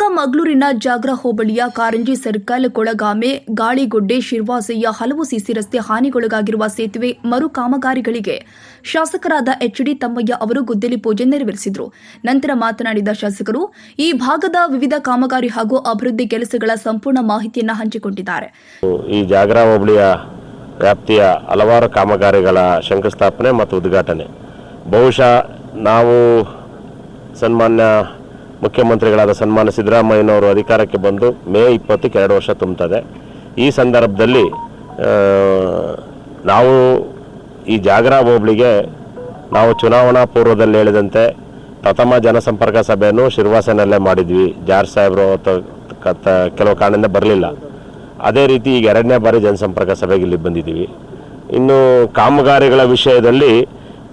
ಚಿಕ್ಕಮಗಳೂರಿನ ಜಾಗ್ರ ಹೋಬಳಿಯ ಕಾರಂಜಿ ಸರ್ಕಲ್ ಕೊಳಗಾಮೆ ಗಾಳಿಗೊಡ್ಡೆ ಶಿರ್ವಾಸಯ್ಯ ಹಲವು ಸಿಸಿ ರಸ್ತೆ ಹಾನಿಗೊಳಗಾಗಿರುವ ಸೇತುವೆ ಮರು ಕಾಮಗಾರಿಗಳಿಗೆ ಶಾಸಕರಾದ ಎಚ್ಡಿ ತಮ್ಮಯ್ಯ ಅವರು ಗುದ್ದಲಿ ಪೂಜೆ ನೆರವೇರಿಸಿದರು. ನಂತರ ಮಾತನಾಡಿದ ಶಾಸಕರು, ಈ ಭಾಗದ ವಿವಿಧ ಕಾಮಗಾರಿ ಹಾಗೂ ಅಭಿವೃದ್ಧಿ ಕೆಲಸಗಳ ಸಂಪೂರ್ಣ ಮಾಹಿತಿಯನ್ನು ಹಂಚಿಕೊಂಡಿದ್ದಾರೆ. ಈ ಜಾಗ್ರ ಹೋಬಳಿಯ ವ್ಯಾಪ್ತಿಯ ಹಲವಾರು ಕಾಮಗಾರಿಗಳ ಶಂಕುಸ್ಥಾಪನೆ ಮತ್ತು ಉದ್ಘಾಟನೆ. ಬಹುಶಃ ನಾವು ಸನ್ಮಾನ್ಯ ಮುಖ್ಯಮಂತ್ರಿಗಳಾದ ಸನ್ಮಾನ ಸಿದ್ದರಾಮಯ್ಯನವರು ಅಧಿಕಾರಕ್ಕೆ ಬಂದು ಮೇ ಇಪ್ಪತ್ತಕ್ಕೆ ಎರಡು ವರ್ಷ ತುಂಬುತ್ತದೆ ಈ ಸಂದರ್ಭದಲ್ಲಿ ನಾವು ಈ ಜಾಗರ ಹೋಬಳಿಗೆ ನಾವು ಚುನಾವಣಾ ಪೂರ್ವದಲ್ಲಿ ಹೇಳಿದಂತೆ ಪ್ರಥಮ ಜನಸಂಪರ್ಕ ಸಭೆಯನ್ನು ಶಿರ್ವಾಸನಲ್ಲೇ ಮಾಡಿದ್ವಿ. ಜಾರ್ ಸಾಹೇಬರು ಕೆಲವು ಕಾರಣದಿಂದ ಬರಲಿಲ್ಲ. ಅದೇ ರೀತಿ ಈಗ ಎರಡನೇ ಬಾರಿ ಜನಸಂಪರ್ಕ ಸಭೆಗೆ ಇಲ್ಲಿ ಬಂದಿದ್ದೀವಿ. ಇನ್ನು ಕಾಮಗಾರಿಗಳ ವಿಷಯದಲ್ಲಿ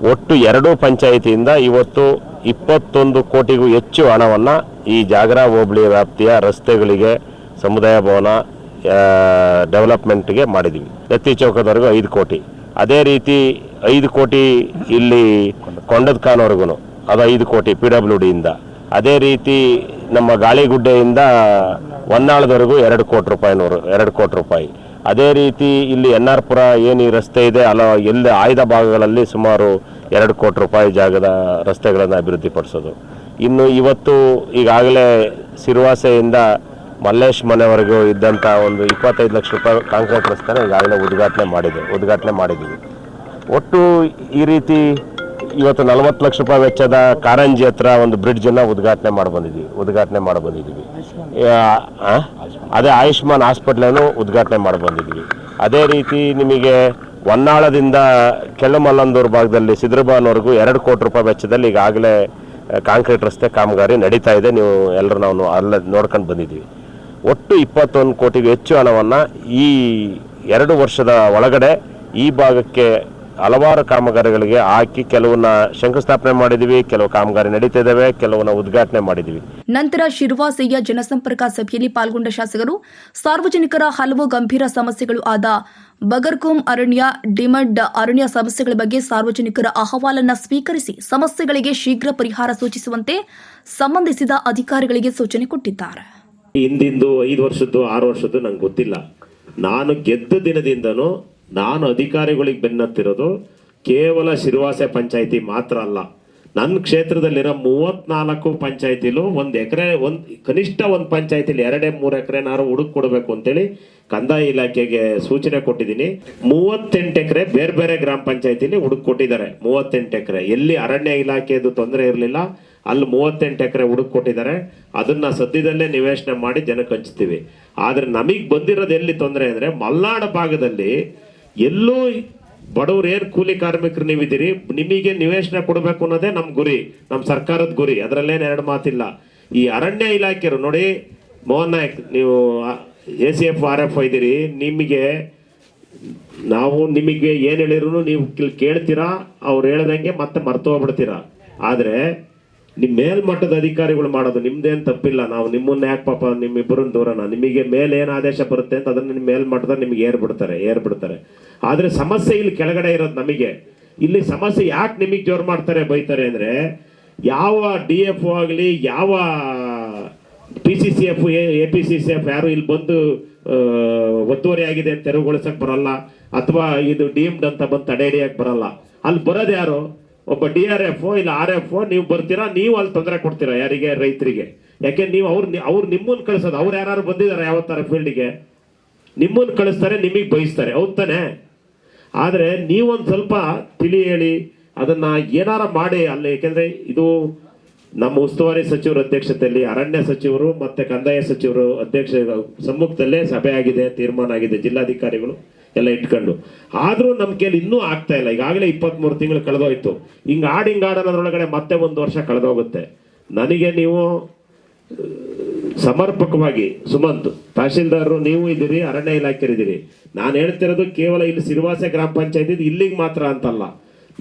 ಒಟ್ಟು ಎರಡು ಪಂಚಾಯಿತಿಯಿಂದ ಇವತ್ತು ಇಪ್ಪತ್ತೊಂದು ಕೋಟಿಗೂ ಹೆಚ್ಚು ಹಣವನ್ನು ಈ ಜಾಗರ ಹೋಬಳಿ ವ್ಯಾಪ್ತಿಯ ರಸ್ತೆಗಳಿಗೆ ಸಮುದಾಯ ಭವನ ಡೆವಲಪ್ಮೆಂಟ್ಗೆ ಮಾಡಿದ್ದೀವಿ ದತ್ತಿ ಚೌಕದವರೆಗೂ ಐದು ಕೋಟಿ. ಅದೇ ರೀತಿ ಐದು ಕೋಟಿ ಇಲ್ಲಿ ಕೊಂಡದ ಖಾನ್ವರೆಗೂ ಅದು ಐದು ಕೋಟಿ ಪಿ ಡಬ್ಲ್ಯೂ ಡಿಯಿಂದ. ಅದೇ ರೀತಿ ನಮ್ಮ ಗಾಳಿಗುಡ್ಡೆಯಿಂದ ಹೊನ್ನಾಳದವರೆಗೂ ಎರಡು ಕೋಟಿ ರೂಪಾಯಿನವರು, ಎರಡು ಕೋಟಿ ರೂಪಾಯಿ. ಅದೇ ರೀತಿ ಇಲ್ಲಿ ಎನ್ ಆರ್ ಪುರ ಏನು ಈ ರಸ್ತೆ ಇದೆ ಅಲ್ಲ ಎಲ್ಲಿ ಆಯ್ದ ಭಾಗಗಳಲ್ಲಿ ಸುಮಾರು ಎರಡು ಕೋಟಿ ರೂಪಾಯಿ ಜಾಗದ ರಸ್ತೆಗಳನ್ನು ಅಭಿವೃದ್ಧಿಪಡಿಸೋದು. ಇನ್ನು ಇವತ್ತು ಈಗಾಗಲೇ ಸಿರುವಾಸೆಯಿಂದ ಮಲ್ಲೇಶ್ ಮನೆವರೆಗೂ ಇದ್ದಂಥ ಒಂದು ಇಪ್ಪತ್ತೈದು ಲಕ್ಷ ರೂಪಾಯಿ ಕಾಂಕ್ರೀಟ್ ರಸ್ತೆನ ಈಗಾಗಲೇ ಉದ್ಘಾಟನೆ ಮಾಡಿದೆ, ಉದ್ಘಾಟನೆ ಮಾಡಿದ್ದೀವಿ. ಒಟ್ಟು ಈ ರೀತಿ ಇವತ್ತು ನಲವತ್ತು ಲಕ್ಷ ರೂಪಾಯಿ ವೆಚ್ಚದ ಕಾರಂಜಿ ಹತ್ರ ಒಂದು ಬ್ರಿಡ್ಜನ್ನು ಉದ್ಘಾಟನೆ ಮಾಡಿ ಬಂದಿದ್ದೀವಿ ಉದ್ಘಾಟನೆ ಮಾಡಿ ಆ? ಅದೇ ಆಯುಷ್ಮಾನ್ ಹಾಸ್ಪಿಟ್ಲನ್ನು ಉದ್ಘಾಟನೆ ಮಾಡಿ ಬಂದಿದ್ದೀವಿ ಅದೇ ರೀತಿ ನಿಮಗೆ ಹೊನ್ನಾಳದಿಂದ ಕೆಳಮಲ್ಲಂದೂರು ಭಾಗದಲ್ಲಿ ಸಿದ್ರಬಾನ್ವರೆಗೂ ಎರಡು ಕೋಟಿ ರೂಪಾಯಿ ವೆಚ್ಚದಲ್ಲಿ ಈಗಾಗಲೇ ಕಾಂಕ್ರೀಟ್ ರಸ್ತೆ ಕಾಮಗಾರಿ ನಡೀತಾ ಇದೆ. ನೀವು ಎಲ್ಲರೂ ನಾವು ಅಲ್ಲ ನೋಡ್ಕೊಂಡು ಬಂದಿದ್ದೀವಿ ಒಟ್ಟು ಇಪ್ಪತ್ತೊಂದು ಕೋಟಿಗೂ ಹೆಚ್ಚು ಹಣವನ್ನು ಈ ಎರಡು ವರ್ಷದ ಒಳಗಡೆ ಈ ಭಾಗಕ್ಕೆ ಹಲವಾರು ಕಾಮಗಾರಿಗಳಿಗೆ ಹಾಕಿ ಕೆಲವನ್ನ ಶಂಕುಸ್ಥಾಪನೆ ಮಾಡಿದೀವಿ ಕೆಲವು ಕಾಮಗಾರಿ ನಡೀತಾ ಇದ್ದಾವೆ ಕೆಲವನ್ನ ಉದ್ಘಾಟನೆ ಮಾಡಿದೀವಿ. ನಂತರ ಶಿರ್ವಾಸೆಯ ಜನಸಂಪರ್ಕ ಸಭೆಯಲ್ಲಿ ಪಾಲ್ಗೊಂಡ ಶಾಸಕರು ಸಾರ್ವಜನಿಕರ ಹಲವು ಗಂಭೀರ ಸಮಸ್ಯೆಗಳು ಆದ ಬಗರ್ಕುಂ ಅರಣ್ಯ ಡಿಮಡ್ ಅರಣ್ಯ ಸಮಸ್ಯೆಗಳ ಬಗ್ಗೆ ಸಾರ್ವಜನಿಕರ ಅಹವಾಲನ್ನ ಸ್ವೀಕರಿಸಿ ಸಮಸ್ಯೆಗಳಿಗೆ ಶೀಘ್ರ ಪರಿಹಾರ ಸೂಚಿಸುವಂತೆ ಸಂಬಂಧಿಸಿದ ಅಧಿಕಾರಿಗಳಿಗೆ ಸೂಚನೆ ಕೊಟ್ಟಿದ್ದಾರೆ. ಹಿಂದಿಂದು ಐದು ವರ್ಷದ್ದು ಆರು ವರ್ಷದ್ದು ನಂಗೆ ಗೊತ್ತಿಲ್ಲ. ನಾನು ಗೆದ್ದ ದಿನದಿಂದನೂ ನಾನು ಅಧಿಕಾರಿಗಳಿಗೆ ಬೆನ್ನತ್ತಿರೋದು ಕೇವಲ ಶಿರುವಾಸೆ ಪಂಚಾಯಿತಿ ಮಾತ್ರ ಅಲ್ಲ. ನನ್ನ ಕ್ಷೇತ್ರದಲ್ಲಿರೋ ಮೂವತ್ನಾಲ್ಕು ಪಂಚಾಯತಿಲು ಒಂದು ಎಕರೆ, ಒಂದು ಕನಿಷ್ಠ ಒಂದು ಪಂಚಾಯತಿಲಿ ಎರಡೇ ಮೂರು ಎಕರೆನಾರು ಹುಡುಕ್ ಕೊಡಬೇಕು ಅಂತೇಳಿ ಕಂದಾಯ ಇಲಾಖೆಗೆ ಸೂಚನೆ ಕೊಟ್ಟಿದ್ದೀನಿ. ಮೂವತ್ತೆಂಟು ಎಕರೆ ಬೇರೆ ಬೇರೆ ಗ್ರಾಮ ಪಂಚಾಯತಿಲಿ ಹುಡುಕ್ ಕೊಟ್ಟಿದ್ದಾರೆ. ಮೂವತ್ತೆಂಟು ಎಕರೆ. ಎಲ್ಲಿ ಅರಣ್ಯ ಇಲಾಖೆದು ತೊಂದರೆ ಇರಲಿಲ್ಲ, ಅಲ್ಲಿ ಮೂವತ್ತೆಂಟು ಎಕರೆ ಹುಡುಕ್ ಕೊಟ್ಟಿದ್ದಾರೆ. ಅದನ್ನ ಸದ್ಯದಲ್ಲೇ ನಿವೇಶನ ಮಾಡಿ ಜನಕ್ಕೆ ಹಂಚ್ತೀವಿ. ಆದರೆ ನಮಗೆ ಬಂದಿರೋದು ಎಲ್ಲಿ ತೊಂದರೆ ಅಂದರೆ ಮಲ್ನಾಡು ಭಾಗದಲ್ಲಿ ಎಲ್ಲೂ ಬಡವ್ರು ಏನ್ ಕೂಲಿ ಕಾರ್ಮಿಕರು ನೀವಿದ್ದೀರಿ, ನಿಮಗೆ ನಿವೇಶನ ಕೊಡಬೇಕು ಅನ್ನೋದೇ ನಮ್ ಗುರಿ, ನಮ್ ಸರ್ಕಾರದ ಗುರಿ, ಅದರಲ್ಲೇನು ಎರಡು ಮಾತಿಲ್ಲ. ಈ ಅರಣ್ಯ ಇಲಾಖೆಯರು ನೋಡಿ, ಮೋಹನ್ ನಾಯಕ್, ನೀವು A C F, R F ಇದ್ದೀರಿ, ನಿಮಗೆ, ನಾವು ನಿಮಗೆ ಏನ್ ಹೇಳಿದ್ರು ನೀವು ಕೇಳ್ತೀರಾ, ಅವ್ರು ಹೇಳ್ದಂಗೆ ಮತ್ತೆ ಮರ್ತು ಹೋಗ್ಬಿಡ್ತೀರಾ. ಆದ್ರೆ, ನಿಮ್ ಮೇಲ್ಮಟ್ಟದ ಅಧಿಕಾರಿಗಳು ಮಾಡೋದು ನಿಮ್ದೇನ್ ತಪ್ಪಿಲ್ಲ. ನಾವು ನಿಮ್ಮನ್ನ ಯಾಕೆ ಪಾಪ ನಿಮ್ಮಿಬ್ಬರನ್ನ ದೂರನ? ನಿಮಗೆ ಮೇಲೆ ಏನ್ ಆದೇಶ ಬರುತ್ತೆ ಅಂತ ಅದನ್ನ ನಿಮ್ ಮೇಲ್ಮಟ್ಟದ ನಿಮ್ಗೆ ಏರ್ಬಿಡ್ತಾರೆ ಏರ್ಬಿಡ್ತಾರೆ. ಏರ್ ಬಿಡ್ತಾರೆ ಆದ್ರೆ ಸಮಸ್ಯೆ ಇಲ್ಲಿ ಕೆಳಗಡೆ ಇರೋದು ನಮಗೆ. ಇಲ್ಲಿ ಸಮಸ್ಯೆ ಯಾಕೆ ನಿಮಗೆ ಜೋರ್ ಮಾಡ್ತಾರೆ ಬೈತಾರೆ ಅಂದ್ರೆ, ಯಾವ ಡಿ ಎಫ್ ಆಗಲಿ, ಯಾವ P C C F, A P C C F ಯಾರು ಇಲ್ಲಿ ಬಂದು ಒತ್ತುವರಿ ಆಗಿದೆ ಅಂತ ತೆರವುಗೊಳಿಸಕ್ ಬರಲ್ಲ, ಅಥವಾ ಇದು ಡೀಮ್ಡ್ ಅಂತ ಬಂದು ತಡೆ ಹಿಡಿಯಕ್ ಬರಲ್ಲ. ಅಲ್ಲಿ ಬರೋದು ಯಾರು? ಒಬ್ಬ ಡಿ ಆರ್ ಎಫ್ ಇಲ್ಲ ಆರ್ ಎಫ್ ನೀವು ಬರ್ತೀರಾ? ನೀವು ಅಲ್ಲಿ ತೊಂದರೆ ಕೊಡ್ತೀರಾ ಯಾರಿಗೆ? ರೈತರಿಗೆ. ಯಾಕೆ ನೀವು ಅವ್ರು ಅವ್ರು ನಿಮ್ಮನ್ನು ಕಳಿಸೋದು. ಅವ್ರು ಯಾರು ಬಂದಿದ್ದಾರೆ ಯಾವತ್ತಾರ ಫೀಲ್ಡಿಗೆ ನಿಮ್ಮನ್ನು ಕಳಿಸ್ತಾರೆ, ನಿಮಗೆ ಬಯಸ್ತಾರೆ. ಹೌದ್ ತಾನೆ? ಆದ್ರೆ ನೀವೊಂದು ಸ್ವಲ್ಪ ತಿಳಿ ಹೇಳಿ, ಅದನ್ನ ಏನಾರ ಮಾಡಿ ಅಲ್ಲಿ ಯಾಕೆಂದ್ರೆ ಇದು ನಮ್ಮ ಉಸ್ತುವಾರಿ ಸಚಿವರ ಅಧ್ಯಕ್ಷತೆಯಲ್ಲಿ ಅರಣ್ಯ ಸಚಿವರು ಮತ್ತೆ ಕಂದಾಯ ಸಚಿವರು ಅಧ್ಯಕ್ಷ ಸಮ್ಮುಖದಲ್ಲೇ ಸಭೆ ಆಗಿದೆ, ತೀರ್ಮಾನ ಆಗಿದೆ, ಜಿಲ್ಲಾಧಿಕಾರಿಗಳು ಎಲ್ಲ ಇಟ್ಕೊಂಡು. ಆದರೂ ನಮ್ಮ ಕೈಲಿ ಇನ್ನೂ ಆಗ್ತಾ ಇಲ್ಲ. ಈಗಾಗಲೇ ಇಪ್ಪತ್ತ್ ಮೂರು ತಿಂಗಳು ಕಳೆದೋಯ್ತು. ಹಿಂಗೆ ಆಡ್ ಅನ್ನೋದ್ರೊಳಗಡೆ ಮತ್ತೆ ಒಂದು ವರ್ಷ ಕಳೆದೋಗುತ್ತೆ. ನನಗೆ ನೀವು ಸಮರ್ಪಕವಾಗಿ, ಸುಮಂತ್, ತಹಶೀಲ್ದಾರರು, ನೀವು ಇದ್ದೀರಿ, ಅರಣ್ಯ ಇಲಾಖೆ ಇದ್ದೀರಿ ನಾನು ಹೇಳ್ತಿರೋದು ಕೇವಲ ಇಲ್ಲಿ ಸಿರಿವಾಸ ಗ್ರಾಮ ಪಂಚಾಯತಿ ಇಲ್ಲಿಗೆ ಮಾತ್ರ ಅಂತಲ್ಲ.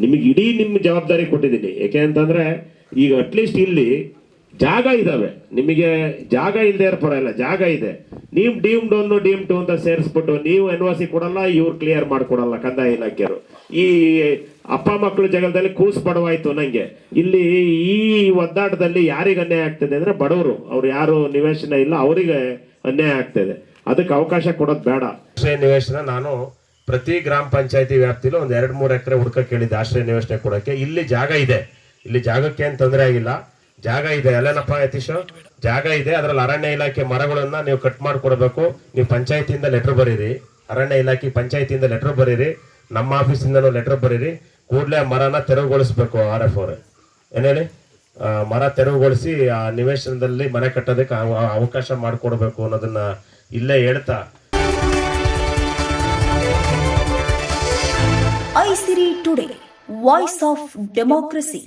ನಿಮಗೆ ಇಡೀ ನಿಮ್ಮ ಜವಾಬ್ದಾರಿ ಕೊಟ್ಟಿದ್ದೀನಿ. ಯಾಕೆ ಅಂತಂದ್ರೆ, ಈಗ ಅಟ್ಲೀಸ್ಟ್ ಇಲ್ಲಿ ಜಾಗ ಇದ್ದಾವೆ ನಿಮಗೆ ಜಾಗ ಇಲ್ಲದೆ ಪರವಾಗಿಲ್ಲ ಜಾಗ ಇದೆ. ನೀವು ಡೀಮ್ ಡೋನ್ ಡೀಮ್ ಟು ಅಂತ ಸೇರಿಸ್ಬಿಟ್ಟು, ನೀವು ಎನ್ ಕೊಡಲ್ಲ, ಇವ್ರು ಕ್ಲಿಯರ್ ಮಾಡಿಕೊಡಲ್ಲ ಕಂದಾಯ ಇಲಾಖೆಯವರು. ಈ ಅಪ್ಪ ಮಕ್ಕಳು ಜಗದಲ್ಲಿ ಕೂಸು ಬಡವಾಯ್ತು ನಂಗೆ. ಇಲ್ಲಿ ಈ ಒದ್ದಾಟದಲ್ಲಿ ಯಾರಿಗೆ ಅನ್ಯಾಯ ಆಗ್ತದೆ ಅಂದ್ರೆ ಬಡವರು. ಅವ್ರು ಯಾರು ನಿವೇಶನ ಇಲ್ಲ, ಅವರಿಗೆ ಅನ್ಯಾಯ ಆಗ್ತದೆ. ಅದಕ್ಕೆ ಅವಕಾಶ ಕೊಡೋದು ಬೇಡ. ಆಶ್ರಯ ನಿವೇಶನ ನಾನು ಪ್ರತಿ ಗ್ರಾಮ ಪಂಚಾಯತಿ ವ್ಯಾಪ್ತಿಲೂ ಒಂದು ಎರಡು ಮೂರು ಎಕರೆ ಹುಡ್ಕ ಕೇಳಿದ್ದೆ ಆಶ್ರಯ ನಿವೇಶನ ಕೊಡಕ್ಕೆ ಇಲ್ಲಿ ಜಾಗ ಇದೆ. ಇಲ್ಲಿ ಜಾಗಕ್ಕೆ ಏನು ತೊಂದರೆ ಆಗಿಲ್ಲ. ಜಾಗ ಇದೆ. ಅಲ್ಲೇನಪ್ಪ ಯತೀಶ್? ಜಾಗ ಇದೆ. ಅದ್ರಲ್ಲಿ ಅರಣ್ಯ ಇಲಾಖೆ ಮರಗಳನ್ನ ನೀವು ಕಟ್ ಮಾಡಿಕೊಡ್ಬೇಕು. ನೀವು ಪಂಚಾಯತಿಯಿಂದ ಲೆಟರ್ ಬರೀರಿ. ಅರಣ್ಯ ಇಲಾಖೆ ಪಂಚಾಯತಿಯಿಂದ ಲೆಟರ್ ಬರೀರಿ. ನಮ್ಮ ಆಫೀಸಿಂದನೂ ಲೆಟರ್ ಬರೀರಿ. ಕೂಡಲೇ ಮರನ ತೆರವುಗೊಳಿಸ್ಬೇಕು ಆರ್ ಎಫ್ ಅವ್ರೆ. ಏನ್ ಹೇಳಿ? ಮರ ತೆರವುಗೊಳಿಸಿ ಆ ನಿವೇಶನದಲ್ಲಿ ಮನೆ ಕಟ್ಟೋದಕ್ಕೆ ಅವ- ಅವಕಾಶ ಮಾಡಿಕೊಡ್ಬೇಕು ಅನ್ನೋದನ್ನ ಇಲ್ಲೇ ಹೇಳ್ತಾ. Isiri today, voice of democracy.